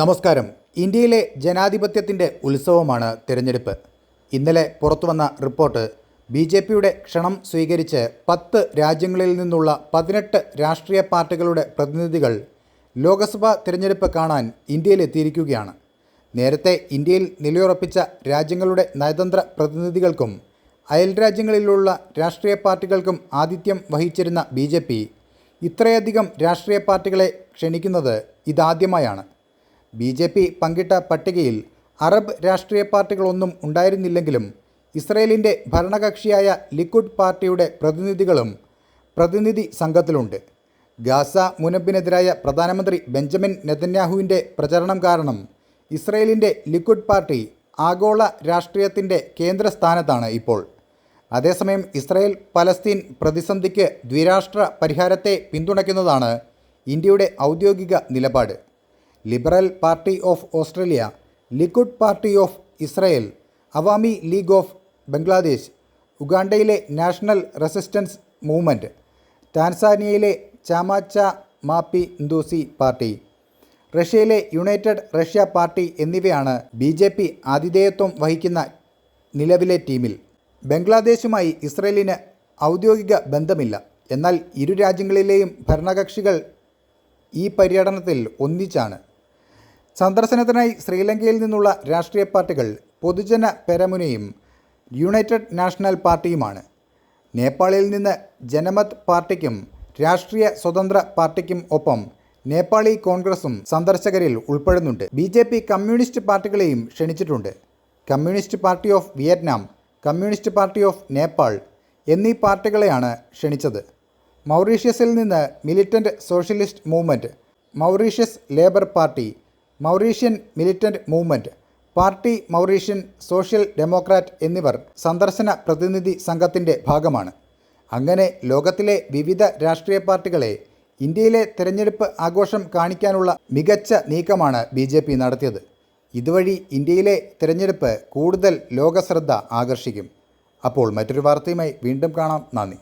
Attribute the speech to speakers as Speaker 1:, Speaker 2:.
Speaker 1: നമസ്കാരം. ഇന്ത്യയിലെ ജനാധിപത്യത്തിന്റെ ഉത്സവമാണ് തിരഞ്ഞെടുപ്പ്. ഇന്നലെ പുറത്തുവന്ന റിപ്പോർട്ട് ബി ജെ പിയുടെ ക്ഷണം സ്വീകരിച്ച് പത്ത് രാജ്യങ്ങളിൽ നിന്നുള്ള പതിനെട്ട് രാഷ്ട്രീയ പാർട്ടികളുടെ പ്രതിനിധികൾ ലോക്സഭാ തിരഞ്ഞെടുപ്പ് കാണാൻ ഇന്ത്യയിലെത്തിയിരിക്കുകയാണ്. നേരത്തെ ഇന്ത്യയിൽ നിലയുറപ്പിച്ച രാജ്യങ്ങളുടെ നയതന്ത്ര പ്രതിനിധികൾക്കും അയൽ രാജ്യങ്ങളിലുള്ള രാഷ്ട്രീയ പാർട്ടികൾക്കും ആതിഥ്യം വഹിച്ചിരുന്ന ബി ഇത്രയധികം രാഷ്ട്രീയ പാർട്ടികളെ ക്ഷണിക്കുന്നത് ഇതാദ്യമായാണ്. ബി ജെ പി പങ്കിട്ട പട്ടികയിൽ അറബ് രാഷ്ട്രീയ പാർട്ടികളൊന്നും ഉണ്ടായിരുന്നില്ലെങ്കിലും ഇസ്രയേലിന്റെ ഭരണകക്ഷിയായ ലിക്വിഡ് പാർട്ടിയുടെ പ്രതിനിധികളും പ്രതിനിധി സംഘത്തിലുണ്ട്. ഗാസ മുനമ്പിനെതിരായ പ്രധാനമന്ത്രി ബെഞ്ചമിൻ നെതന്യാഹുവിന്റെ പ്രചരണം കാരണം ഇസ്രയേലിന്റെ ലിക്വിഡ് പാർട്ടി ആഗോള രാഷ്ട്രീയത്തിന്റെ കേന്ദ്രസ്ഥാനത്താണ് ഇപ്പോൾ. അതേസമയം ഇസ്രയേൽ പലസ്തീൻ പ്രതിസന്ധിക്ക് ദ്വിരാഷ്ട്ര പരിഹാരത്തെ പിന്തുണയ്ക്കുന്നതാണ് ഇന്ത്യയുടെ ഔദ്യോഗിക നിലപാട്. Liberal Party of Australia Liquid Party of Israel Awami League of Bangladesh ഉഗാണ്ടയിലെ national Resistance Movement ടാൻസാനിയയിലെ ചാമാച്ച മാപ്പി ഇന്ദൂസി പാർട്ടി റഷ്യയിലെ യുണൈറ്റഡ് റഷ്യ പാർട്ടി എന്നിവയാണ് ബി ജെ പി ആതിഥേയത്വം വഹിക്കുന്ന നിലവിലെ ടീമിൽ. ബംഗ്ലാദേശുമായി ഇസ്രയേലിന് ഔദ്യോഗിക ബന്ധമില്ല. എന്നാൽ ഇരു രാജ്യങ്ങളിലെയും ഭരണകക്ഷികൾ ഈ പര്യടനത്തിൽ ഒന്നിച്ചാണ്. സന്ദർശനത്തിനായി ശ്രീലങ്കയിൽ നിന്നുള്ള രാഷ്ട്രീയ പാർട്ടികൾ പൊതുജന പെരമുനയും യുണൈറ്റഡ് നാഷണൽ പാർട്ടിയുമാണ്. നേപ്പാളിൽ നിന്ന് ജനമത് പാർട്ടിക്കും രാഷ്ട്രീയ സ്വതന്ത്ര പാർട്ടിക്കും ഒപ്പം നേപ്പാളി കോൺഗ്രസും സന്ദർശകരിൽ ഉൾപ്പെടുന്നുണ്ട്. ബി ജെ പി കമ്മ്യൂണിസ്റ്റ് പാർട്ടികളെയും ക്ഷണിച്ചിട്ടുണ്ട്. Communist Party of Vietnam Communist Party of Nepal എന്നീ പാർട്ടികളെയാണ് ക്ഷണിച്ചത്. മൗറീഷ്യസിൽ നിന്ന് Militant Socialist Movement Mauritius Labour Party Mauritian Militant Movement Party Mauritian Social Democrat എന്നിവർ സന്ദർശന പ്രതിനിധി സംഘത്തിന്റെ ഭാഗമാണ്. അങ്ങനെ ലോകത്തിലെ വിവിധ രാഷ്ട്രീയ പാർട്ടികളെ ഇന്ത്യയിലെ തെരഞ്ഞെടുപ്പ് ആഘോഷം കാണിക്കാനുള്ള മികച്ച നീക്കമാണ് ബി ജെ പി നടത്തിയത്. ഇതുവഴി ഇന്ത്യയിലെ തിരഞ്ഞെടുപ്പ് കൂടുതൽ ലോകശ്രദ്ധ ആകർഷിക്കും. അപ്പോൾ മറ്റൊരു വാർത്തയുമായി വീണ്ടും കാണാം. നന്ദി.